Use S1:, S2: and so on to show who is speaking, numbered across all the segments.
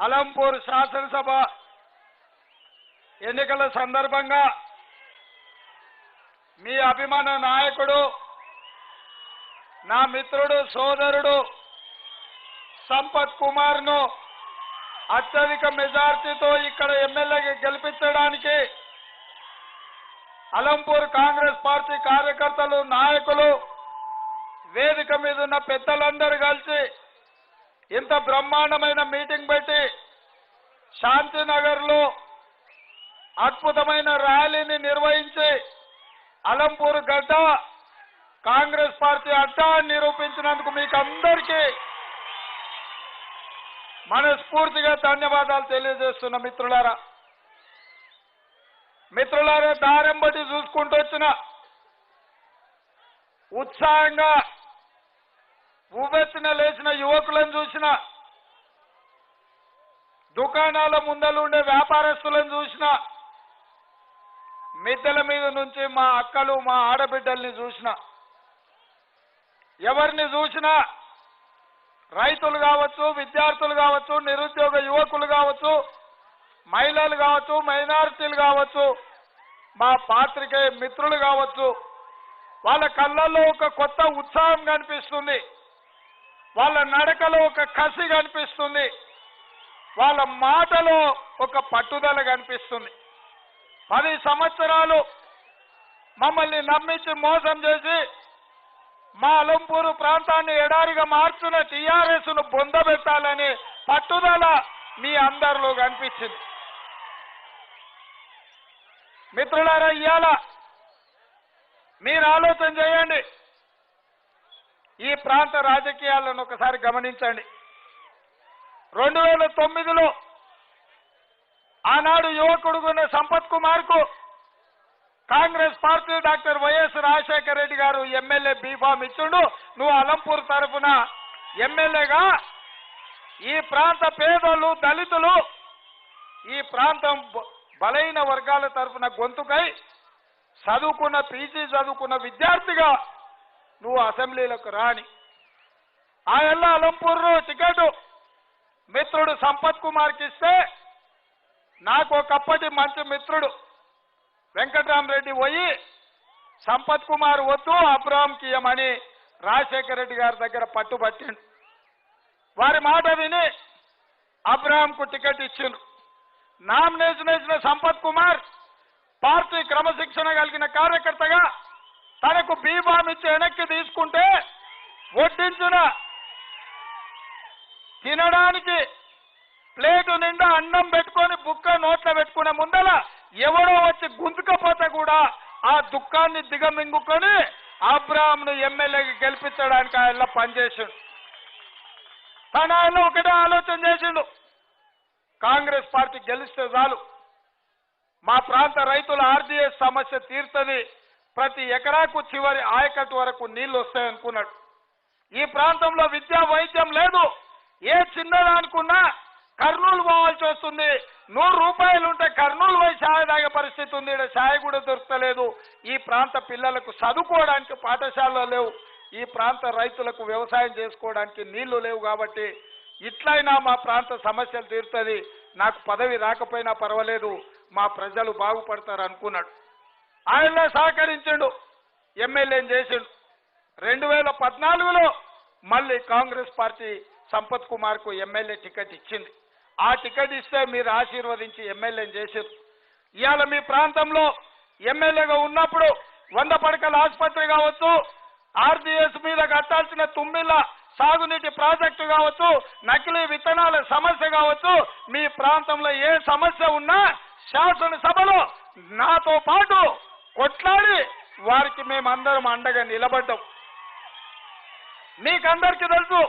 S1: అలంపూర్ శాసనసభ ఎన్నికల సందర్భంగా మీ అభిమాన నాయకుడు నా మిత్రుడు సోదరుడు సంపత్ కుమార్ను అత్యధిక మెజార్టీతో ఇక్కడ ఎమ్మెల్యేగా గెలిపించడానికి అలంపూర్ కాంగ్రెస్ పార్టీ కార్యకర్తలు నాయకులు వేదిక మీద ఉన్న పెద్దలందరూ కలిసి ఇంత బ్రహ్మాండమైన మీటింగ్ పెట్టి శాంతినగర్లో అద్భుతమైన ర్యాలీని నిర్వహించి అలంపూర్ గడ్డ కాంగ్రెస్ పార్టీ అడ్డా నిరూపించినందుకు మీకు అందరికీ మనస్ఫూర్తిగా ధన్యవాదాలు తెలియజేస్తున్న మిత్రులారా. మిత్రులారా దారం బట్టి చూసుకుంటూ వచ్చిన ఉత్సాహంగా ఊబెత్తిన లేచిన యువకులను చూసిన దుకాణాల ముందలు ఉండే వ్యాపారస్తులను చూసిన మిద్దెల మీద నుంచి మా అక్కలు మా ఆడబిడ్డల్ని చూసిన ఎవరిని చూసినా రైతులు కావచ్చు విద్యార్థులు కావచ్చు నిరుద్యోగ యువకులు కావచ్చు మహిళలు కావచ్చు మైనారిటీలు కావచ్చు మా పాత్రికేయ మిత్రులు కావచ్చు వాళ్ళ కళ్ళల్లో ఒక కొత్త ఉత్సాహం కనిపిస్తుంది. వాళ్ళ నడకలో ఒక కసి కనిపిస్తుంది. వాళ్ళ మాటలో ఒక పట్టుదల కనిపిస్తుంది. పది సంవత్సరాలు మమ్మల్ని నమ్మించి మోసం చేసి మా అలంపూరు ప్రాంతాన్ని ఎడారిగా మార్చిన టీఆర్ఎస్ను బొందబెట్టాలని పట్టుదల మీ అందరిలో కనిపించింది. మిత్రులారా ఇవాళ మీరు ఆలోచన చేయండి. ఈ ప్రాంత రాజకీయాలను ఒకసారి గమనించండి. రెండు వేల తొమ్మిదిలో ఆనాడు యువకుడుగున్న Sampath కుమార్కు Congress party doctor Y S Rajasekhara Reddy garu MLA B form ఇచ్చుండు. నువ్వు అలంపూర్ తరఫున ఎమ్మెల్యేగా ఈ ప్రాంత పేదలు దళితులు ఈ ప్రాంతం బలైన వర్గాల తరఫున గొంతుకై చదువుకున్న పీజీ చదువుకున్న విద్యార్థిగా నువ్వు అసెంబ్లీలకు రాని. ఆ ఎల్ల అలంపూర్ టికెట్. మిత్రుడు సంపత్ కుమార్కి ఇస్తే నాకు ఒకప్పటి మంచి మిత్రుడు వెంకటరామరెడ్డి పోయి సంపత్ కుమార్ వద్దు అబ్రాహాంకి ఇయ్యమని రాజశేఖర రెడ్డి గారి దగ్గర పట్టుబట్టిండు వారి మాట విని అబ్రాహంకు టికెట్ ఇచ్చిండ్రు నామినేషన్ వేసిన సంపత్ కుమార్ పార్టీ క్రమశిక్షణ కలిగిన కార్యకర్తగా తనకు బీమా ఇచ్చి వెనక్కి తీసుకుంటే వడ్డించిన తినడానికి ప్లేటు నిండా అన్నం పెట్టుకొని బుక్క నోట్లో పెట్టుకునే ముందల ఎవడో వచ్చి గుంతుకపోతే కూడా ఆ దుఃఖాన్ని దిగమింగుకొని అబ్రాహ్ను ఎమ్మెల్యేకి గెలిపించడానికి ఆయన పనిచేసిండు తన ఆయన ఒకటే ఆలోచన చేసిండు. కాంగ్రెస్ పార్టీ గెలిస్తే చాలు. మా ప్రాంత రైతుల ఆర్డీఎస్ సమస్య తీరుతుంది ప్రతి ఎకరాకు చివరి ఆయకట్టు వరకు నీళ్ళు వస్తాయనుకున్నాడు. ఈ ప్రాంతంలో విద్యా వైద్యం లేదు. ఏ చిన్నదానుకున్నా కర్నూలు పోవాల్సి వస్తుంది. నూరు రూపాయలు ఉంటే కర్నూలు పోయి ఛాయ్ తాగే పరిస్థితి ఉంది. ఇక్కడ ఛాయ్ కూడా దొరకలేదు ఈ ప్రాంత పిల్లలకు చదువుకోవడానికి పాఠశాలలో లేవు. ఈ ప్రాంత రైతులకు వ్యవసాయం చేసుకోవడానికి నీళ్ళు లేవు కాబట్టి ఇట్లయినా మా ప్రాంత సమస్యలు తీరుతుంది. నాకు పదవి రాకపోయినా పర్వాలేదు. మా ప్రజలు బాగుపడతారు అనుకున్నాడు ఆయన సహకరించిండు ఎమ్మెల్యేని చేసిండు. రెండు వేల పద్నాలుగులో మళ్ళీ కాంగ్రెస్ పార్టీ సంపత్ కుమార్కు ఎమ్మెల్యే టికెట్ ఇచ్చింది. ఆ టికెట్ ఇస్తే మీరు ఆశీర్వదించి ఎమ్మెల్యేని చేశారు ఇవాళ మీ ప్రాంతంలో ఎమ్మెల్యేగా ఉన్నప్పుడు వంద పడకల ఆసుపత్రి కావచ్చు ఆర్డీఎస్ మీద కట్టాల్సిన తుమ్మిళ్ళ సాగునీటి ప్రాజెక్టు కావచ్చు నకిలీ విత్తనాల సమస్య కావచ్చు మీ ప్రాంతంలో ఏ సమస్య ఉన్నా శాసనసభలో నాతో పాటు కొట్లాడి వారికి మేమందరం అండగా నిలబడ్డాం. మీకందరికీ తెలుసు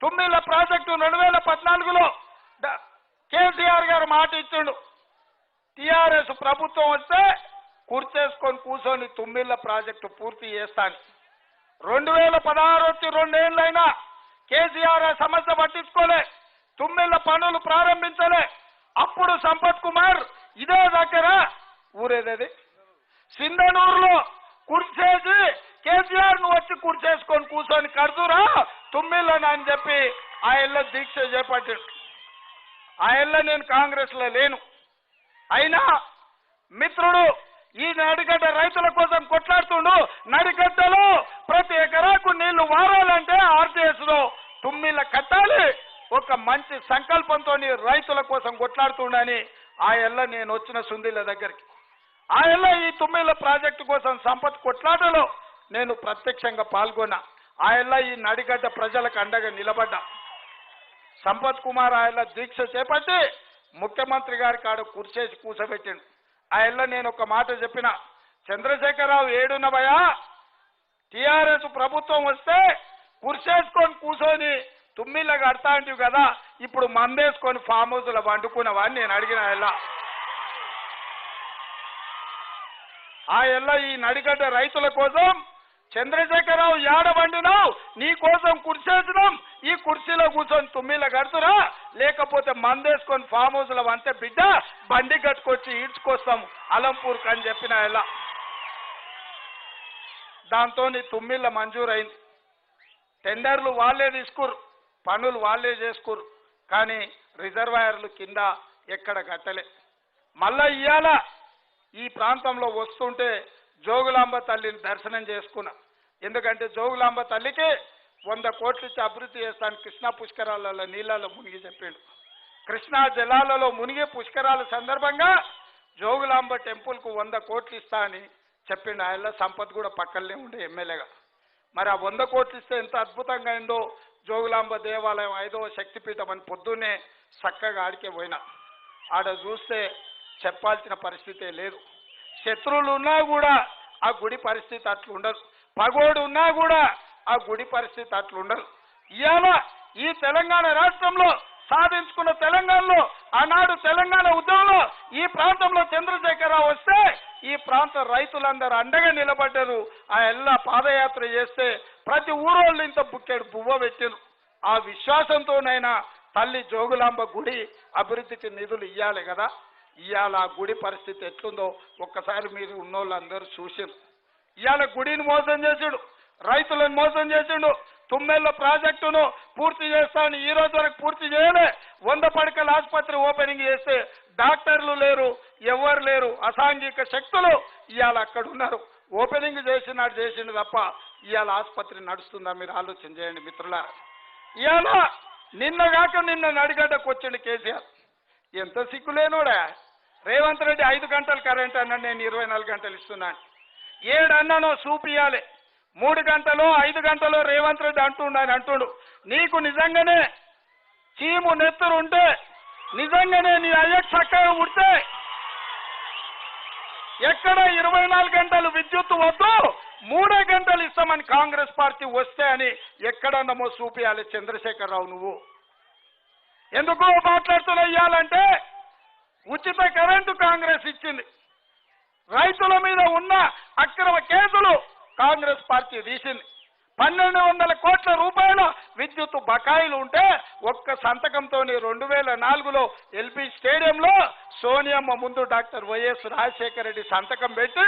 S1: తుమ్మిళ్ళ ప్రాజెక్టు రెండు వేల పద్నాలుగులో కేసీఆర్ గారు మాట ఇచ్చిండు. టిఆర్ఎస్ ప్రభుత్వం వస్తే కుర్చేసుకొని కూర్చొని తుమ్మిళ్ళ ప్రాజెక్టు పూర్తి చేస్తాను. రెండు వేల పదహారు వచ్చి రెండేళ్ళైనా కేసీఆర్ సమస్య పట్టించుకోలే తుమ్మిళ్ళ పనులు ప్రారంభించలే. అప్పుడు సంపత్ కుమార్ ఇదే దగ్గర ఊరేదది? సింధనూరులో కుర్చేసి కేసీఆర్ను వచ్చి కుర్చేసుకొని కూర్చొని కడుతురా తుమ్మిళ్ళని అని చెప్పి ఆ ఇళ్ళ దీక్ష చేపట్టాడు. ఆ ఇళ్ళ నేను కాంగ్రెస్లో లేను. అయినా మిత్రుడు ఈ నడిగడ్డ రైతుల కోసం కొట్లాడుతుండు. నడిగడ్డలో ప్రతి ఎకరాకు నీళ్ళు వారాలంటే ఆర్టీఎస్లో తుమ్మిళ్ళ కట్టాలి. ఒక మంచి సంకల్పంతో రైతుల కోసం కొట్లాడుతుండని ఆ ఎల్ల నేను వచ్చిన సుందిళ్ళ దగ్గరికి. ఆ ఈ తుమ్మిళ్ళ ప్రాజెక్టు కోసం సంపత్ కొట్లాటలో నేను ప్రత్యక్షంగా పాల్గొన్నా. ఆ ఈ నడిగడ్డ ప్రజలకు అండగా నిలబడ్డా. సంపత్ కుమార్ ఆయన దీక్ష చేపట్టి ముఖ్యమంత్రి గారి కాడ కుర్చేసి కూసబెట్టిండు. ఆయన నేను ఒక మాట చెప్పిన చంద్రశేఖరరావు ఏడున్నవయా టిఆర్ఎస్ ప్రభుత్వం వస్తే కుర్చేసుకొని కూర్చొని తుమ్మిళ్ళ కడతా అంటివి కదా. ఇప్పుడు మందేసుకొని ఫామ్ హౌస్లో వండుకున్నావా అని నేను అడిగిన ఆయన ఆ ఎల్ల ఈ నడిగడ్డ రైతుల కోసం చంద్రశేఖరరావు యాడ వండినావు? నీ కోసం కుర్చేసినాం ఈ కుర్చీలో కూర్చొని తుమ్మిల కడుతురా? లేకపోతే మందేసుకొని ఫామ్ హౌస్లో అంతే బిడ్డ బండి కట్టుకొచ్చి ఈడ్చుకొస్తాం. అలంపూర్కి అని చెప్పిన ఎలా దాంతో తుమ్మిళ్ళ మంజూరైంది. టెండర్లు వాళ్ళే తీసుకురు. పనులు వాళ్ళే చేసుకురు. కానీ రిజర్వాయర్లు కింద ఎక్కడ కట్టలే. మళ్ళా ఇయ్యాల ఈ ప్రాంతంలో వస్తుంటే జోగులాంబ తల్లిని దర్శనం చేసుకున్నా. ఎందుకంటే జోగులాంబ తల్లికి వంద కోట్లు ఇచ్చి అభివృద్ధి చేస్తాను కృష్ణా పుష్కరాలలో నీళ్ళలో మునిగి చెప్పిండు. కృష్ణా జలాలలో మునిగి పుష్కరాల సందర్భంగా జోగులాంబ టెంపుల్కు వంద కోట్లు ఇస్తా అని చెప్పిండు. ఆయన సంపత్ కూడా పక్కనే ఉండే ఎమ్మెల్యేగా. మరి ఆ వంద కోట్లు ఇస్తే ఎంత అద్భుతంగా అయిందో జోగులాంబ దేవాలయం ఐదవ శక్తిపీఠం అని పొద్దున్నే చక్కగా ఆడికే పోయినా. ఆడ చూస్తే చెప్పాల్సిన పరిస్థితే లేదు. శత్రువులు ఉన్నా కూడా ఆ గుడి పరిస్థితి అట్లుండదు. పగోడు ఉన్నా కూడా ఆ గుడి పరిస్థితి అట్లుండదు. ఇవాళ ఈ తెలంగాణ రాష్ట్రంలో సాధించుకున్న తెలంగాణలో ఆనాడు తెలంగాణ ఉద్యమంలో ఈ ప్రాంతంలో చంద్రశేఖరరావు వస్తే ఈ ప్రాంత రైతులందరూ అండగా నిలబడ్డారు. ఆ ఎల్లా పాదయాత్ర చేస్తే ప్రతి ఊరోళ్ళు ఇంత బుక్కెడు బువ్వ పెట్టారు ఆ విశ్వాసంతోనైనా తల్లి జోగులాంబ గుడి అభివృద్ధికి నిధులు ఇవ్వాలి కదా. ఇవాళ ఆ గుడి పరిస్థితి ఎట్లుందో ఒక్కసారి మీరు ఉన్నోళ్ళందరూ చూసారు ఇవాళ గుడిని మోసం చేసాడు రైతులను మోసం చేసిండు తుమ్మెళ్ళ ప్రాజెక్టును పూర్తి చేస్తాను ఈ రోజు వరకు పూర్తి చేయలే. వంద పడకల ఆసుపత్రి ఓపెనింగ్ చేస్తే డాక్టర్లు లేరు ఎవరు లేరు అసాంఘిక శక్తులు ఇవాళ అక్కడ ఉన్నారు ఓపెనింగ్ చేసినాడు చేసిండు తప్ప ఇవాళ ఆసుపత్రి నడుస్తుందా మీరు ఆలోచన చేయండి మిత్రుల ఇవాళ నిన్న కాక నిన్న నడిగడ్డకు వచ్చిండు కేసీఆర్. ఎంత సిగ్గులేనోడా? రేవంత్ రెడ్డి ఐదు గంటలు కరెంట్ అన్నాడు నేను ఇరవై నాలుగు గంటలు ఇస్తున్నాను. ఏడన్నానో చూపియాలి మూడు గంటలు ఐదు గంటలు రేవంత్ రెడ్డి అంటుండు ఆయన అంటుండు నీకు నిజంగానే చీము నెత్తురు ఉంటే నిజంగానే నీ అయ్య చక్కగా ఉడితే ఎక్కడ ఇరవై నాలుగు గంటలు విద్యుత్ వద్దు మూడే గంటలు ఇస్తామని కాంగ్రెస్ పార్టీ వస్తే అని ఎక్కడన్నామో చూపియాలి చంద్రశేఖరరావు నువ్వు. ఎందుకు మాట్లాడుతున్నా ఇవ్వాలంటే ఉచిత కరెంటు కాంగ్రెస్ ఇచ్చింది. రైతుల మీద ఉన్న అక్రమ కేసులు కాంగ్రెస్ పార్టీ తీసింది పన్నెండు వందల కోట్ల రూపాయల విద్యుత్ బకాయిలు ఉంటే ఒక్క సంతకంతో రెండు వేల నాలుగులో ఎల్బీ స్టేడియంలో సోనియమ్మ ముందు డాక్టర్ వైఎస్ రాజశేఖర రెడ్డి సంతకం పెట్టి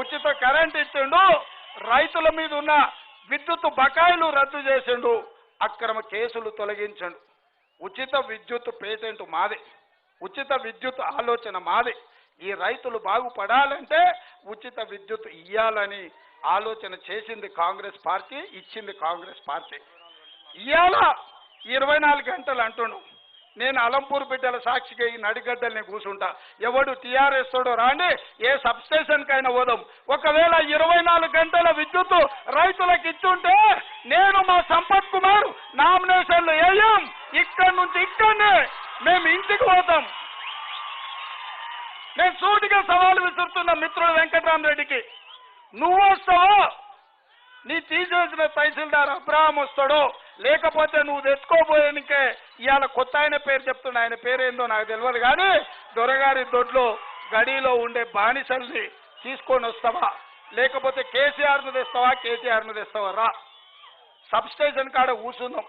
S1: ఉచిత కరెంట్ ఇచ్చిండు. రైతుల మీద ఉన్న విద్యుత్ బకాయిలు రద్దు చేసిండు. అక్రమ కేసులు తొలగించండు. ఉచిత విద్యుత్ పేటెంట్ మాది. ఉచిత విద్యుత్ ఆలోచన మాది. ఈ రైతులు బాగుపడాలంటే ఉచిత విద్యుత్ ఇయ్యాలని ఆలోచన చేసింది కాంగ్రెస్ పార్టీ ఇచ్చింది కాంగ్రెస్ పార్టీ. ఇవాళ ఇరవై నాలుగు గంటలు అంటున్నాను నేను అలంపూర్ బిడ్డల సాక్షిగా ఈ నడిగడ్డల్ని కూర్చుంటా ఎవడు టీఆర్ఎస్ తోడో రాండి ఏ సబ్ పోదాం. ఒకవేళ ఇరవై నాలుగు గంటల విద్యుత్ రైతులకు ఇచ్చుంటే నేను మా సంపత్ కుమార్ నామినేషన్లు వేయం. ఇక్కడి నుంచి ఇక్కడనే మేము ఇంటికి పోతాం. నేను సూటిగా సవాలు విసురుతున్న మిత్రుడు వెంకటరామరెడ్డికి నువ్వు వస్తావో? నీ తీసేసిన తహసీల్దార్ అబ్రహాం వస్తాడో? లేకపోతే నువ్వు తెచ్చుకోబోయేనికే ఇవాళ కొత్త ఆయన పేరు చెప్తున్నా ఆయన పేరు ఏందో నాకు తెలియదు కానీ దొరగారి దొడ్లో గడిలో ఉండే బానిసల్ని తీసుకొని వస్తావా? లేకపోతే కేసీఆర్ను తెస్తావా? కేసీఆర్ను తెస్తావా? రా. సబ్ స్టేషన్ కాడ కూర్చుందాం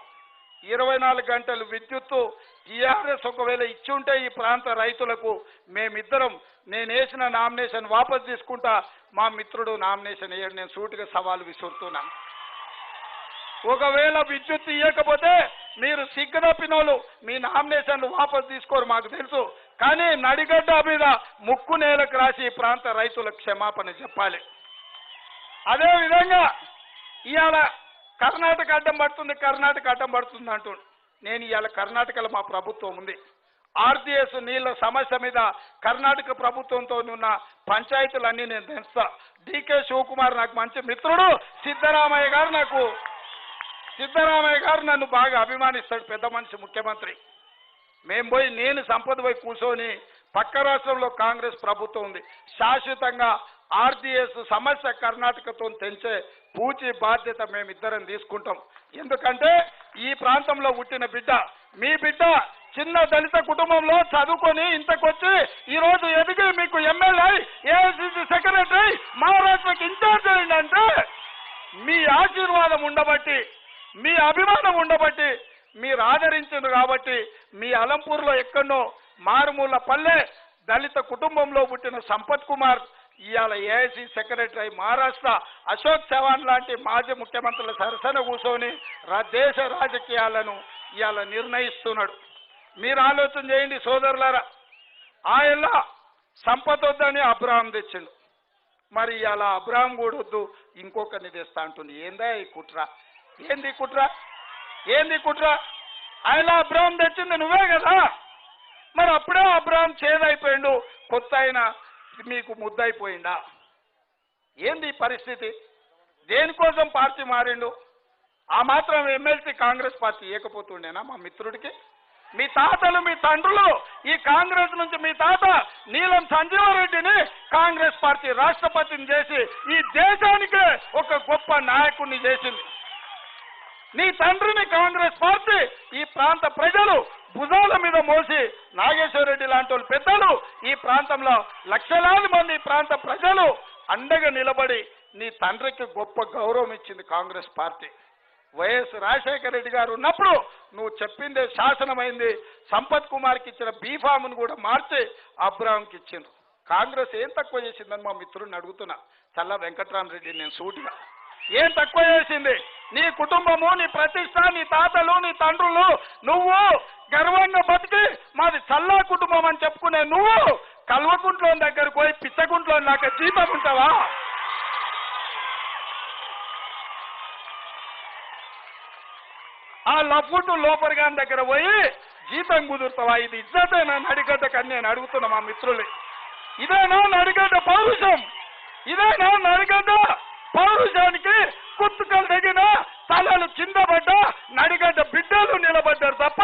S1: ఇరవై నాలుగు గంటలు విద్యుత్తు టీఆర్ఎస్ ఒకవేళ ఇచ్చి ఉంటే ఈ ప్రాంత రైతులకు మేమిద్దరం నేను వేసిన నామినేషన్ వాపస్ తీసుకుంటా. మా మిత్రుడు నామినేషన్ వేయడు నేను సూటిగా సవాలు విసురుతున్నాను ఒకవేళ విద్యుత్ ఇవ్వకపోతే మీరు సిగ్గుదప్పినోళ్ళు మీ నామినేషన్లు వాపసు తీసుకోరు మాకు తెలుసు. కానీ నడిగడ్డ మీద ముక్కు నేలకు రాసి ఈ ప్రాంత రైతులకు క్షమాపణ చెప్పాలి. అదేవిధంగా ఇవాళ కర్ణాటక అడ్డం పడుతుంది కర్ణాటక అడ్డం పడుతుంది అంటూ నేను ఇవాళ కర్ణాటకలో మా ప్రభుత్వం ఉంది. ఆర్టీఎస్ నీళ్ళ సమస్య మీద కర్ణాటక ప్రభుత్వంతో ఉన్న పంచాయతీలన్నీ నేను తెస్తా డీకే శివకుమార్ నాకు మంచి మిత్రుడు సిద్ధరామయ్య గారు నాకు సిద్ధరామయ్య గారు నన్ను బాగా అభిమానిస్తాడు పెద్ద మనిషి ముఖ్యమంత్రి. మేము పోయి నేను సంపద పోయి కూర్చొని పక్క రాష్ట్రంలో కాంగ్రెస్ ప్రభుత్వం ఉంది. శాశ్వతంగా ఆర్డిఎస్ సమస్య కర్ణాటకతో తెంచే పూచి బాధ్యత మేమిద్దరం తీసుకుంటాం. ఎందుకంటే ఈ ప్రాంతంలో పుట్టిన బిడ్డ మీ బిడ్డ చిన్న దళిత కుటుంబంలో చదువుకొని ఇంతకొచ్చి ఈ రోజు ఎదిగి మీకు ఎమ్మెల్యే ఏఐసిసి సెక్రటరీ మహారాష్ట్రకి ఇన్ఛార్జ్ అంటే మీ ఆశీర్వాదం ఉండబట్టి మీ అభిమానం ఉండబట్టి మీరు ఆదరించారు కాబట్టి మీ అలంపూర్లో ఎక్కడో మారుమూల పల్లె దళిత కుటుంబంలో పుట్టిన సంపత్ కుమార్ ఇవాళ ఏఐసి సెక్రటరీ మహారాష్ట్ర అశోక్ చవాన్ లాంటి మాజీ ముఖ్యమంత్రుల సరసన కూర్చొని రా- దేశ రాజకీయాలను ఇవాళ నిర్ణయిస్తున్నాడు. మీరు ఆలోచన చేయండి సోదరులారా. ఆయన సంపద వద్దని అబ్రహాం తెచ్చిండు. మరి అలా అబ్రాహం కూడా వద్దు ఇంకొకరిని తెస్తా అంటుంది ఏందా ఈ కుట్ర? ఏంది కుట్ర? ఏంది కుట్ర? ఆయన అబ్రాహం తెచ్చింది నువ్వే కదా. మరి అప్పుడే అబ్రాహం చేదైపోయిండు. కొత్త ఆయన మీకు ముద్దైపోయిందా ఏంది పరిస్థితి? దేనికోసం పార్టీ మారిండు? ఆ మాత్రం ఎమ్మెల్సీ కాంగ్రెస్ పార్టీ ఇవ్వకపోతుండేనా మా మిత్రుడికి? మీ తాతలు మీ తండ్రులు ఈ కాంగ్రెస్ నుంచి మీ తాత నీలం సంజీవారెడ్డిని కాంగ్రెస్ పార్టీ రాష్ట్రపతిని చేసి ఈ దేశానికే ఒక గొప్ప నాయకుడిని చేసింది. నీ తండ్రిని కాంగ్రెస్ పార్టీ ఈ ప్రాంత ప్రజలు భుజాల మీద మోసి నాగేశ్వరరెడ్డి లాంటి వాళ్ళు పెద్దలు ఈ ప్రాంతంలో లక్షలాది మంది ఈ ప్రాంత ప్రజలు అండగా నిలబడి నీ తండ్రికి గొప్ప గౌరవం ఇచ్చింది Congress party. Y S Rajasekhara Reddy garu ఉన్నప్పుడు నువ్వు చెప్పిందే శాసనమైంది. సంపత్ కుమార్కి ఇచ్చిన బీఫామ్ను కూడా మార్చి అబ్రాహంకి ఇచ్చిండ్రు. కాంగ్రెస్ ఏం తక్కువ చేసిందని మా మిత్రుడిని అడుగుతున్నా. చల్ల వెంకట్రామరెడ్డి నేను సూటిగా ఏం తక్కువ చేసింది? నీ కుటుంబము నీ ప్రతిష్ట నీ తాతలు నీ తండ్రులు నువ్వు గర్వంగా బతికి మాది చల్లా కుటుంబం అని చెప్పుకునే నువ్వు కల్వకుంట్లో దగ్గరకు పోయి పిచ్చకుంట్లో నాకు జీతం ఉంటావా? ఆ లఫ్ఫుట్టు లోపరిగాని దగ్గర పోయి జీతం కుదురుతావా? ఇది ఇజ్జతేనా నడిగడ్డకని నేను అడుగుతున్నా మా మిత్రులే ఇదేనా నడిగడ్డ పౌరుషం? ఇదేనా నడిగడ్డ పౌరుషానికి కుత్తుకలు తగిన తలలు కిందపడ్డ నడిగడ్డ బిడ్డలు నిలబడ్డారు తప్ప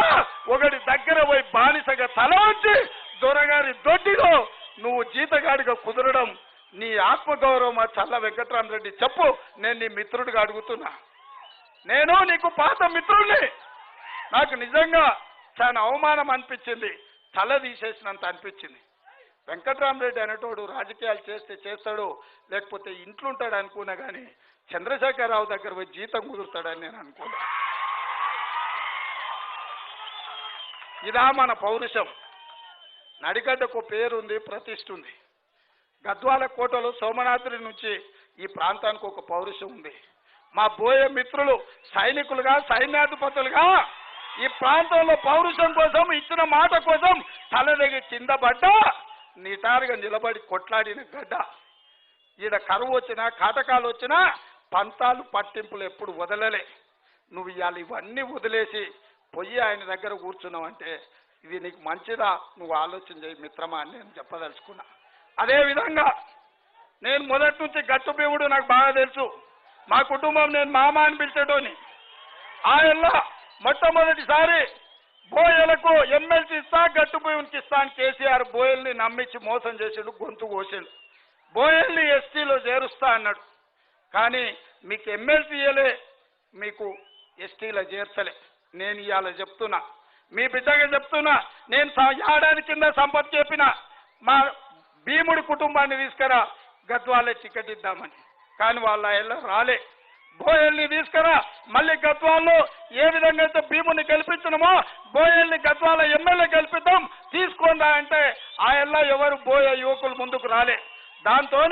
S1: ఒకటి దగ్గర పోయి బానిసగా తల వచ్చి దొరగారి దొడ్డిలో నువ్వు జీతగాడిగా కుదరడం నీ ఆత్మగౌరవం ఆ చల్ల వెంకట్రామరెడ్డి? చెప్పు నేను నీ మిత్రుడిగా అడుగుతున్నా. నేను నీకు పాత మిత్రుడిని నాకు నిజంగా చాలా అవమానం అనిపించింది. తల తీసేసినంత అనిపించింది. వెంకట్రామరెడ్డి అనేటోడు రాజకీయాలు చేస్తే చేస్తాడు లేకపోతే ఇంట్లో ఉంటాడు అనుకున్నా కానీ చంద్రశేఖరరావు దగ్గర పోయి జీతం కుదురుతాడని నేను అనుకున్నా ఇదా మన పౌరుషం. నడిగడ్డకు పేరుంది ప్రతిష్ఠ ఉంది. గద్వాల కోటలో సోమనాథుడి నుంచి ఈ ప్రాంతానికి ఒక పౌరుషం ఉంది. మా బోయే మిత్రులు సైనికులుగా సైన్యాధిపతులుగా ఈ ప్రాంతంలో పౌరుషం కోసం ఇచ్చిన మాట కోసం తలదగి కింద పడ్డ నిటారుగా నిలబడి కొట్లాడిన గడ్డ. ఈడ కరువు వచ్చినా కాటకాలు వచ్చినా పంతాలు పట్టింపులు ఎప్పుడు వదలలే. నువ్వు ఇవాళ ఇవన్నీ వదిలేసి పొయ్యి ఆయన దగ్గర కూర్చున్నావంటే ఇది నీకు మంచిదా? నువ్వు ఆలోచన చేయి మిత్రమా అని నేను చెప్పదలుచుకున్నా. అదే విధంగా నేను మొదటి నుంచి గట్టు దేవుడు నాకు బాగా తెలుసు. మా కుటుంబం నేను మామ అని పిలిచేటోని. ఆయన మొట్టమొదటిసారి బోయలకు ఎమ్మెల్సీ ఇస్తా గట్టు భూమికి ఇస్తా అని కేసీఆర్ బోయల్ని నమ్మించి మోసం చేసిండు గొంతు కోసాడు. బోయల్ని ఎస్టీలో చేరుస్తా అన్నాడు. కానీ మీకు ఎమ్మెల్సీలే మీకు ఎస్టీలో చేర్చలే. నేను ఇవాళ చెప్తున్నా. మీ బిడ్డగా చెప్తున్నా. నేను ఏడాది కింద సంపత్ చెప్పిన మా భీముడి కుటుంబాన్ని తీసుకురా గద్వాలే టికెట్ ఇద్దామని. కానీ వాళ్ళ రాలే. బోయల్ని తీసుకురా. మళ్ళీ గద్వాల్లో ఏ విధంగా అయితే భీముని గెలిపించినమో బోయల్ని గద్వాల ఎమ్మెల్యే గెలిపిద్దాం. తీసుకోండి అంటే ఆయనలో ఎవరు బోయ యువకులు ముందుకు రాలే. దాంతో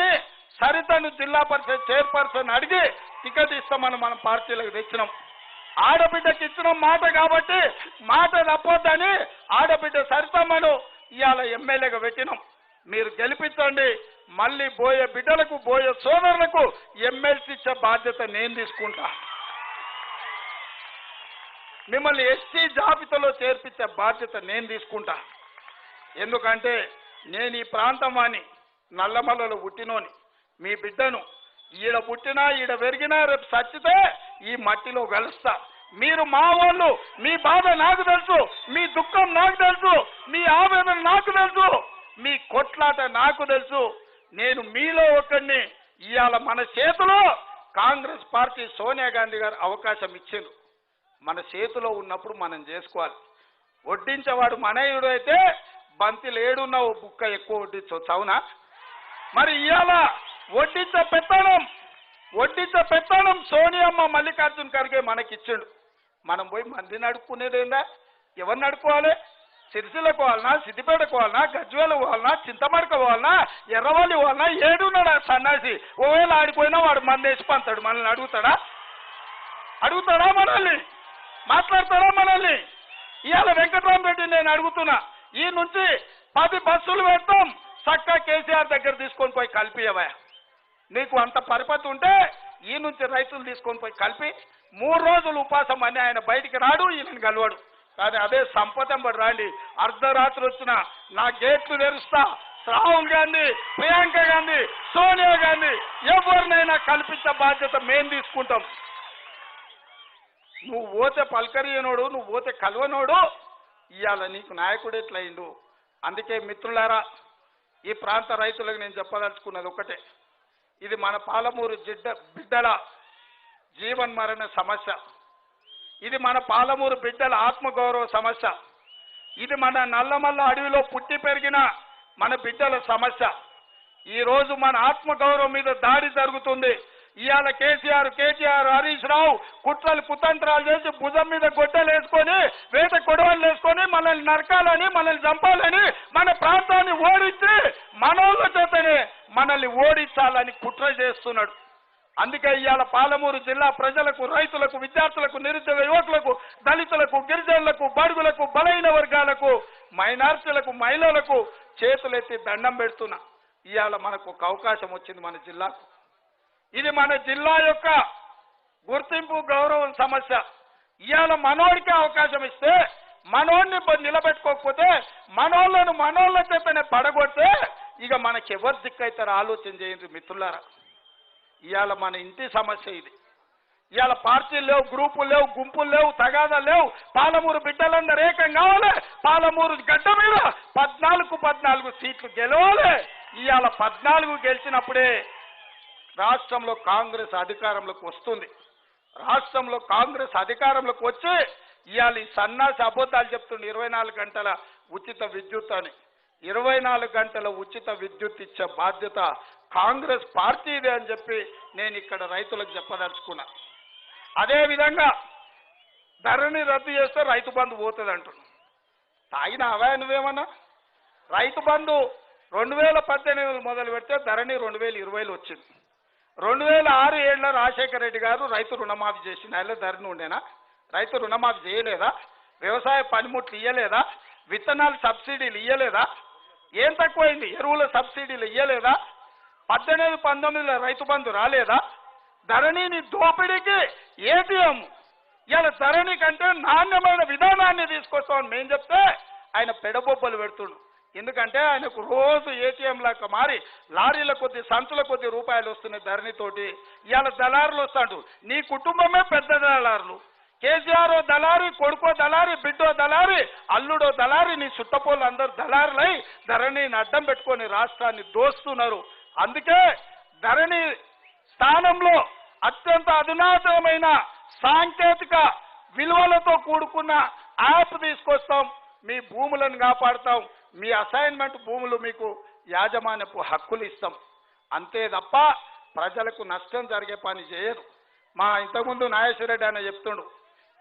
S1: సరితను జిల్లా పరిషత్ చైర్పర్సన్ అడిగి టికెట్ ఇస్తామని మనం పార్టీలకు తెచ్చినాం. ఆడబిడ్డకి ఇచ్చిన మాట కాబట్టి మాట తప్పొద్దని ఆడబిడ్డ సరితమ్మను ఇవాళ ఎమ్మెల్యేగా పెట్టినాం. మీరు గెలిపించండి. మళ్ళీ బోయే బిడ్డలకు బోయే సోదరులకు ఎమ్మెల్సీ ఇచ్చే బాధ్యత నేను తీసుకుంటా. మిమ్మల్ని ఎస్టీ జాబితాలో చేర్పించే బాధ్యత నేను తీసుకుంటా. ఎందుకంటే నేను ఈ ప్రాంతం అని నల్లమల్లలో పుట్టినోని. మీ బిడ్డను ఈడ పుట్టినా ఈడ పెరిగినా రేపు చచ్చితే ఈ మట్టిలో కలుస్తా మీరు మా వాళ్ళు మీ బాధ నాకు తెలుసు మీ దుఃఖం నాకు తెలుసు మీ ఆవేదన నాకు తెలుసు మీ కొట్లాట నాకు తెలుసు. నేను మీలో ఒకరిని ఇవాళ మన చేతిలో కాంగ్రెస్ పార్టీ సోనియా గాంధీ గారు అవకాశం ఇచ్చిండు మన చేతిలో ఉన్నప్పుడు మనం చేసుకోవాలి. వడ్డించేవాడు మనయుడు అయితే బంతి లేడున్న ఓ బుక్క ఎక్కువ వడ్డించవచ్చు అవునా? మరి ఇవాళ వడ్డించే పెత్తనం వడ్డించే పెత్తనం సోనియమ్మ మల్లికార్జున్ ఖర్గే మనకిచ్చిండు. మనం పోయి మందిని అడుక్కునేదేందా ఎవరిని అడుక్కోవాలి సిరిసిలకు పోవాలనా సిద్దిపేట పోవాలనా గజ్వేల పోవాలనా చింతమడక పోవాలనా ఎర్రవల్లి పోవాలనా ఏడున్నాడు ఆ సన్నాసి? ఓవేళ ఆడిపోయినా వాడు మంది పంతాడు మనల్ని అడుగుతాడా? అడుగుతాడా మనల్ని? మాట్లాడతాడా మనల్ని? ఇవాళ వెంకటరామరెడ్డి నేను అడుగుతున్నా. ఈ నుంచి పది బస్సులు పెడతాం. చక్క కేసీఆర్ దగ్గర తీసుకొని పోయి కలిపియవా నీకు అంత పరిపతి ఉంటే ఈ నుంచి రైతులు తీసుకొని పోయి కలిపి మూడు రోజులు ఉపాసం అని ఆయన బయటికి రాడు ఈయనని కలవాడు. కానీ అదే సంపదంబడి రాండి. అర్ధరాత్రి వచ్చిన నా గేట్లు తెరుస్తా. రాహుల్ గాంధీ ప్రియాంక గాంధీ సోనియా గాంధీ ఎవరినైనా కల్పించే బాధ్యత మేము తీసుకుంటాం. నువ్వు పోతే పలకరియనోడు నువ్వు పోతే కలవనోడు ఇవాళ నీకు నాయకుడు ఎట్లయిండు? అందుకే మిత్రులారా ఈ ప్రాంత రైతులకు నేను చెప్పదలుచుకున్నది ఒకటే. ఇది మన పాలమూరు జిడ్డ బిడ్డల జీవన్ మరణ సమస్య. ఇది మన పాలమూరు బిడ్డల ఆత్మగౌరవ సమస్య. ఇది మన నల్లమల్ల అడవిలో పుట్టి పెరిగిన మన బిడ్డల సమస్య. ఈరోజు మన ఆత్మగౌరవం మీద దాడి జరుగుతుంది. ఇవాళ కేసీఆర్ కేటీఆర్ హరీష్ రావు కుట్రలు కుతంత్రాలు చేసి భుజం మీద గొడ్డలు వేసుకొని వేట కొడవలు వేసుకొని మనల్ని నరకాలని మనల్ని చంపాలని మన ప్రాంతాన్ని ఓడించి మనోళ్ళ చేతనే మనల్ని ఓడించాలని కుట్ర చేస్తున్నాడు. అందుకే ఇవాళ పాలమూరు జిల్లా ప్రజలకు రైతులకు విద్యార్థులకు నిరుద్యోగ యువకులకు దళితులకు గిరిజనులకు బడుగులకు బలైన వర్గాలకు మైనార్టీలకు మహిళలకు చేతులెత్తి దండం పెడుతున్నా. ఇవాళ మనకు ఒక అవకాశం వచ్చింది మన జిల్లాకు. ఇది మన జిల్లా యొక్క గుర్తింపు గౌరవం సమస్య. ఇవాళ మనోడికి అవకాశం ఇస్తే మనోడిని నిలబెట్టుకోకపోతే మనోళ్ళను మనోళ్ళ చేతనే పడగొడితే ఇక మనకి ఎవరు దిక్కైతారో ఆలోచన చేయండి మిత్రులారా. ఇవాళ మన ఇంటి సమస్య ఇది. ఇవాళ పార్టీలు లేవు గ్రూపులు లేవు గుంపులు లేవు తగాదాలు లేవు. పాలమూరు బిడ్డలందరూ ఏకం కావాలి. పాలమూరు గడ్డ మీద పద్నాలుగు పద్నాలుగు సీట్లు గెలవాలి. ఇవాళ పద్నాలుగు గెలిచినప్పుడే రాష్ట్రంలో కాంగ్రెస్ అధికారంలోకి వస్తుంది. రాష్ట్రంలో కాంగ్రెస్ అధికారంలోకి వచ్చి ఇవాళ ఈ సన్నాసి అబద్ధాలు చెప్తుండే ఇరవై నాలుగు గంటల ఉచిత విద్యుత్ అని. ఇరవై నాలుగు గంటల ఉచిత విద్యుత్ ఇచ్చే బాధ్యత కాంగ్రెస్ పార్టీదే అని చెప్పి నేను ఇక్కడ రైతులకు చెప్పదలుచుకున్నా. అదేవిధంగా ధరని రద్దు చేస్తే రైతు బంధు పోతుంది అంటున్నాను తాగిన అవా నువ్వేమన్నా? రైతు బంధు రెండు వేల పద్దెనిమిది మొదలు పెడితే ధరణి రెండు వేల ఇరవైలో వచ్చింది. రెండు వేల ఆరు ఏడులో రాజశేఖర రెడ్డి గారు రైతు రుణమాఫీ చేసిన ఆయన ధరణి ఉండేనా? రైతు రుణమాఫీ చేయలేదా? వ్యవసాయ పనిముట్లు ఇయ్యలేదా? విత్తనాలు సబ్సిడీలు ఇయ్యలేదా? ఏం తక్కువైంది? ఎరువుల సబ్సిడీలు ఇయ్యలేదా? పద్దెనిమిది పంతొమ్మిదిలో రైతు బంధు రాలేదా? ధరణిని దోపిడీకి ఏటీఎం. ఇలా ధరణి కంటే నాణ్యమైన విధానాన్ని తీసుకొస్తామని మేము చెప్తే ఆయన పెడబొబ్బలు పెడుతుండు. ఎందుకంటే ఆయనకు రోజు ఏటీఎం లాగా మారి లారీల కొద్ది సంచుల కొద్ది రూపాయలు వస్తున్నాయి ధరణితోటి. ఇవాళ దళారులు వస్తాడు నీ కుటుంబమే పెద్ద దళారులు. కేసీఆర్ ఓ దళారి కొడుకో దళారి బిడ్డో దళారి అల్లుడో దళారి నీ చుట్టపోలు అందరు దళారులై ధరణిని అడ్డం పెట్టుకొని రాష్ట్రాన్ని దోస్తున్నారు. అందుకే ధరణి స్థానంలో అత్యంత అధునాతనమైన సాంకేతిక విలువలతో కూడుకున్న యాప్ తీసుకొస్తాం. మీ భూములను కాపాడుతాం. మీ అసైన్మెంట్ భూములు మీకు యాజమాన్యపు హక్కులు ఇస్తాం. అంతే తప్ప ప్రజలకు నష్టం జరిగే పని చేయరు మా ఇంతకుముందు నాగేశ్వరరెడ్డి ఆయన చెప్తుండు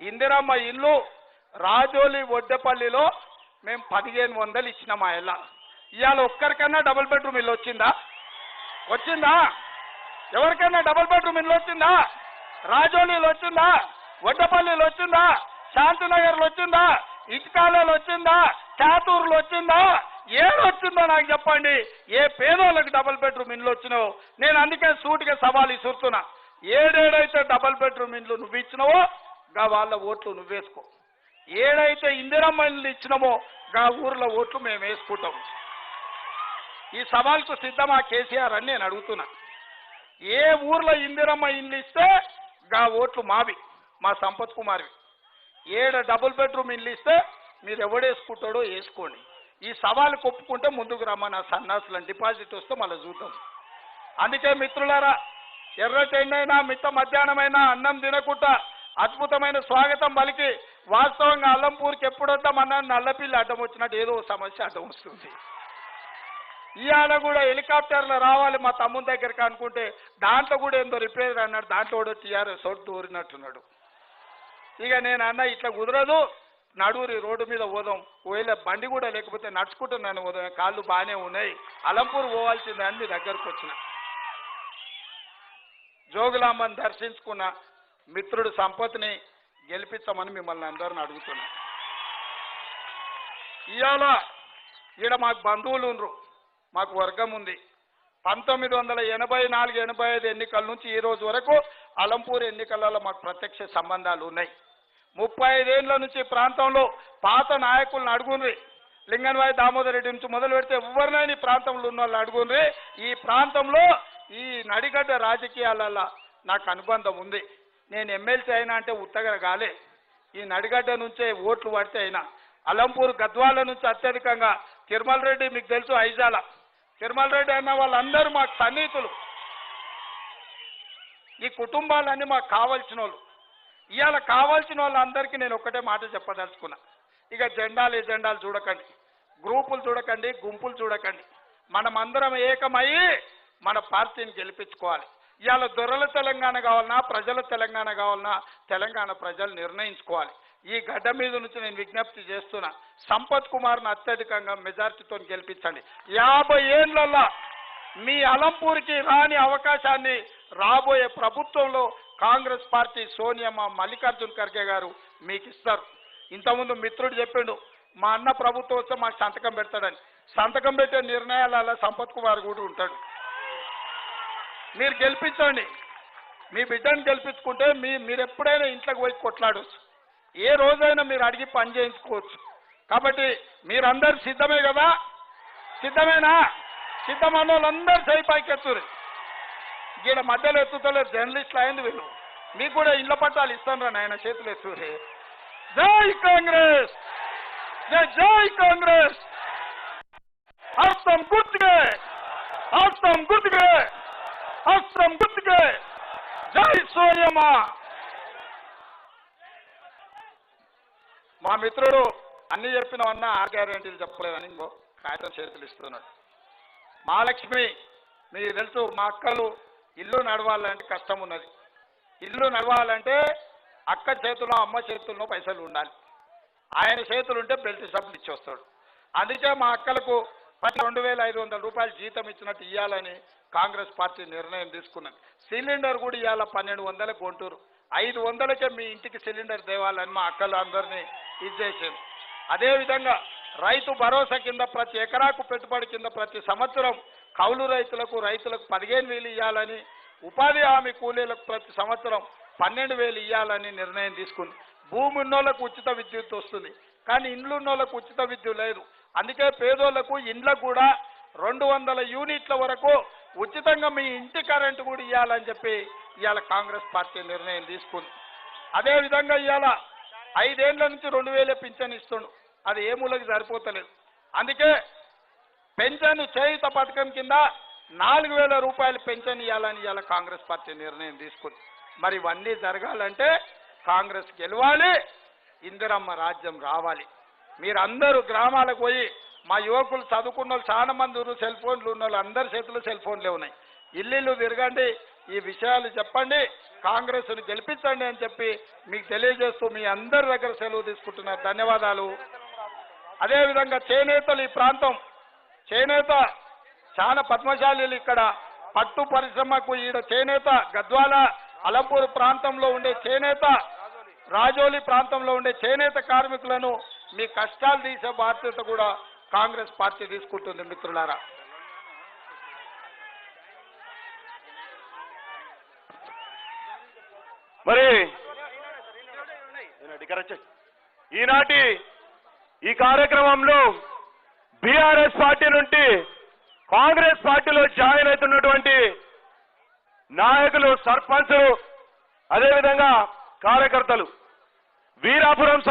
S1: ఇందిరమ్మ ఇల్లు రాజోలి ఒడ్డపల్లిలో మేము పదిహేను వందలు ఇచ్చినాం మా ఇళ్ళ. ఇవాళ ఒక్కరికన్నా డబుల్ బెడ్రూమ్ ఇల్లు వచ్చిందా? వచ్చిందా? ఎవరికైనా డబుల్ బెడ్రూమ్ ఇల్లు వచ్చిందా? రాజోలీలు వచ్చిందా? వడ్డపల్లిలు వచ్చిందా? శాంతినగర్లో వచ్చిందా? ఇటుకాలలో వచ్చిందా? చాతూరులో వచ్చిందా? ఏడు వచ్చిందో నాకు చెప్పండి. ఏ పేదోళ్ళకి డబుల్ బెడ్రూమ్ ఇండ్లు వచ్చినావో? నేను అందుకే సూటిగా సవాలు ఇసురుతున్నా ఏడేడైతే డబుల్ బెడ్రూమ్ ఇండ్లు నువ్వు ఇచ్చినావో గా వాళ్ళ ఓట్లు నువ్వేసుకో. ఏడైతే ఇందిరమ్మ ఇల్లు ఇచ్చినామో గా ఊర్లో ఓట్లు మేము వేసుకుంటాం. ఈ సవాల్కు సిద్ధమా కేసీఆర్ అని నేను అడుగుతున్నా. ఏ ఊర్లో ఇందిరమ్మ ఇల్లు ఇస్తే గా ఓట్లు మావి మా సంపత్ కుమార్వి. ఏడు డబుల్ బెడ్రూమ్ ఇల్లు ఇస్తే మీరు ఎవడేసుకుంటాడో వేసుకోండి. ఈ సవాలు ఒప్పుకుంటే ముందుకు రమ్మని ఆ సన్నాసులను డిపాజిట్ వస్తే మళ్ళీ చూద్దాం. అందుకే మిత్రులారా ఎర్రటెండైనా మిట్ట మధ్యాహ్నమైనా అన్నం తినకుండా అద్భుతమైన స్వాగతం పలికి వాస్తవంగా అల్లంపూర్కి ఎప్పుడొద్దామన్నా నల్లపిల్లి అడ్డం వచ్చినట్టు ఏదో సమస్య అడ్డం వస్తుంది. ఇవాళ కూడా హెలికాప్టర్లో రావాలి మా తమ్ముని దగ్గరికి అనుకుంటే దాంట్లో కూడా ఏందో రిపేర్ అన్నాడు. దాంట్లో కూడా టీఆర్ఎస్ ఒకటి దూరినట్టున్నాడు ఇక నేను అన్న ఇట్లా కుదరదు. నడువురి రోడ్డు మీద పోదాం. ఒకవేళ బండి కూడా లేకపోతే నడుచుకుంటున్నాను పోదాం. కాళ్ళు బాగానే ఉన్నాయి. అలంపూర్ పోవాల్సిందే అన్ని మీ దగ్గరకు వచ్చిన. జోగులాంబని దర్శించుకున్న మిత్రుడు సంపత్ని గెలిపించమని మిమ్మల్ని అందరిని అడుగుతున్నా. ఇవాళ ఈడ మాకు బంధువులు ఉండ్రు. మాకు వర్గం ఉంది. పంతొమ్మిది వందల ఎనభై నాలుగు ఎనభై ఐదు ఎన్నికల నుంచి ఈ రోజు వరకు అలంపూర్ ఎన్నికలలో మాకు ప్రత్యక్ష సంబంధాలు ఉన్నాయి. ముప్పై ఐదేళ్ళ నుంచి ప్రాంతంలో పాత నాయకులను అడుగుండ్రి. లింగన్వాయి దామోదర్ రెడ్డి నుంచి మొదలు పెడితే ఎవరినైనా ఈ ప్రాంతంలో ఉన్న వాళ్ళు అడుగుండ్రి. ఈ ప్రాంతంలో ఈ నడిగడ్డ రాజకీయాలలో నాకు అనుబంధం ఉంది. నేను ఎమ్మెల్సీ అయినా అంటే ఉత్తగర కాలే ఈ నడిగడ్డ నుంచే ఓట్లు పడితే అయినా. అలంపూర్ గద్వాల నుంచి అత్యధికంగా తిరుమల రెడ్డి మీకు తెలుసు ఐజాల. తిరుమల రెడ్డి అన్న వాళ్ళందరూ మాకు సన్నిహితులు. ఈ కుటుంబాలన్నీ మాకు కావాల్సిన వాళ్ళు ఇవాళ కావాల్సిన వాళ్ళందరికీ నేను ఒక్కటే మాట చెప్పదలుచుకున్నా. ఇక జెండాలు ఎజెండాలు చూడకండి. గ్రూపులు చూడకండి గుంపులు చూడకండి. మనమందరం ఏకమయ్యి మన పార్టీని గెలిపించుకోవాలి. ఇవాళ దొరల తెలంగాణ కావాలన్నా ప్రజల తెలంగాణ కావాలన్నా తెలంగాణ ప్రజలు నిర్ణయించుకోవాలి. ఈ గడ్డ మీద నుంచి నేను విజ్ఞప్తి చేస్తున్నా. సంపత్ కుమార్ను అత్యధికంగా మెజార్టీతో గెలిపించండి. యాభై ఏళ్ళలో మీ అలంపూర్కి రాని అవకాశాన్ని రాబోయే ప్రభుత్వంలో కాంగ్రెస్ పార్టీ సోనియమ్మ మల్లికార్జున్ ఖర్గే గారు మీకు ఇస్తారు ఇంతకుముందు మిత్రుడు చెప్పిండు మా అన్న ప్రభుత్వం వస్తే మాకు సంతకం పెడతాడని. సంతకం పెట్టే నిర్ణయాలలో సంపత్ కుమార్ కూడా ఉంటాడు. మీరు గెలిపించండి. మీ బిడ్డను గెలిపించుకుంటే మీ మీరు ఎప్పుడైనా ఇంట్లోకి పోయి కొట్లాడవచ్చు ఏ రోజైనా మీరు అడిగి పని చేయించుకోవచ్చు. కాబట్టి మీరందరు సిద్ధమే కదా? సిద్ధమేనా? సిద్ధమైన వాళ్ళందరూ చేయి పైకి ఎత్తురు ఈడ మధ్యలో ఎత్తుతలే జర్నలిస్టులు అయింది వీళ్ళు. మీకు కూడా ఇళ్ళ పట్టాలు ఇస్తాను రా నాయన చేతులు ఎత్తురే. జై కాంగ్రెస్! జై జై కాంగ్రెస్! అస్తం గుర్తుకే! అస్తం గుర్తుకే! అస్తం గుర్తుకే! జై సోనియమ్మ మా మిత్రుడు అన్ని చెప్పినవన్నా ఆ గ్యారెంటీలు చెప్పలేదని ఇంకో కాగితం చేతులు ఇస్తున్నాడు. మహాలక్ష్మి మీకు తెలుసు మా అక్కలు ఇల్లు నడవాలంటే కష్టం ఉన్నది ఇల్లు నడవాలంటే అక్క చేతుల్లో అమ్మ చేతుల్లో పైసలు ఉండాలి. ఆయన చేతులు ఉంటే బెల్ట్ సబ్బులు ఇచ్చి వస్తాడు అందుకే మా అక్కలకు ప్రతి రెండు వేల ఐదు వందల రూపాయలు జీతం ఇచ్చినట్టు ఇవ్వాలని కాంగ్రెస్ పార్టీ నిర్ణయం తీసుకున్నది. సిలిండర్ కూడా ఇవాళ పన్నెండు వందల కొంటూరు ఐదు వందలకే మీ ఇంటికి సిలిండర్ తేవాలని మా అక్కలు అందరినీ చేశారు అదేవిధంగా రైతు భరోసా కింద ప్రతి ఎకరాకు పెట్టుబడి కింద ప్రతి సంవత్సరం కౌలు రైతులకు రైతులకు పదిహేను వేలు ఇవ్వాలని ఉపాధి హామీ కూలీలకు ప్రతి సంవత్సరం పన్నెండు వేలు ఇవ్వాలని నిర్ణయం తీసుకుంది. భూమి ఉన్నోళ్ళకు ఉచిత విద్యుత్ వస్తుంది కానీ ఇండ్లు ఉన్నోళ్ళకు ఉచిత విద్యుత్ లేదు. అందుకే పేదోళ్ళకు ఇండ్లకు కూడా రెండు వందల యూనిట్ల వరకు ఉచితంగా మీ ఇంటి కరెంటు కూడా ఇవ్వాలని చెప్పి ఇవాళ కాంగ్రెస్ పార్టీ నిర్ణయం తీసుకుంది. అదేవిధంగా ఇవాళ ఐదేళ్ళ నుంచి రెండు వేలే పింఛన్ ఇస్తుండు. అది ఏ మూలకి సరిపోతలేదు. అందుకే పెన్షన్ చేయుత పథకం కింద నాలుగు వేల రూపాయలు పెన్షన్ ఇవ్వాలని ఇవాళ కాంగ్రెస్ పార్టీ నిర్ణయం తీసుకుంది. మరి ఇవన్నీ జరగాలంటే కాంగ్రెస్ గెలవాలి ఇందిరమ్మ రాజ్యం రావాలి. మీరందరూ గ్రామాలకు పోయి మా యువకులు చదువుకున్న వాళ్ళు చాలా మంది సెల్ ఫోన్లు ఉన్న వాళ్ళు అందరి చేతిలో సెల్ ఫోన్లే ఉన్నాయి. ఇల్లు తిరగండి ఈ విషయాలు చెప్పండి కాంగ్రెస్ను గెలిపించండి అని చెప్పి మీకు తెలియజేస్తూ మీ అందరి దగ్గర సెలవు తీసుకుంటున్నారు ధన్యవాదాలు. అదేవిధంగా చేనేతలు ఈ ప్రాంతం. చేనేత చాలా పద్మశాలీలు ఇక్కడ. పట్టు పరిశ్రమకు ఈడ చేనేత గద్వాల అలంపూర్ ప్రాంతంలో ఉండే చేనేత రాజోలి ప్రాంతంలో ఉండే చేనేత కార్మికులను మీ కష్టాలు తీసే బాధ్యత కూడా కాంగ్రెస్ పార్టీ తీసుకుంటుంది మిత్రులారా.
S2: మరి ఈనాటి ఈ కార్యక్రమంలో బీఆర్ఎస్ పార్టీ నుండి కాంగ్రెస్ పార్టీలో జాయిన్ అవుతున్నటువంటి నాయకులు సర్పంచులు అదేవిధంగా కార్యకర్తలు. వీరాపురం సర్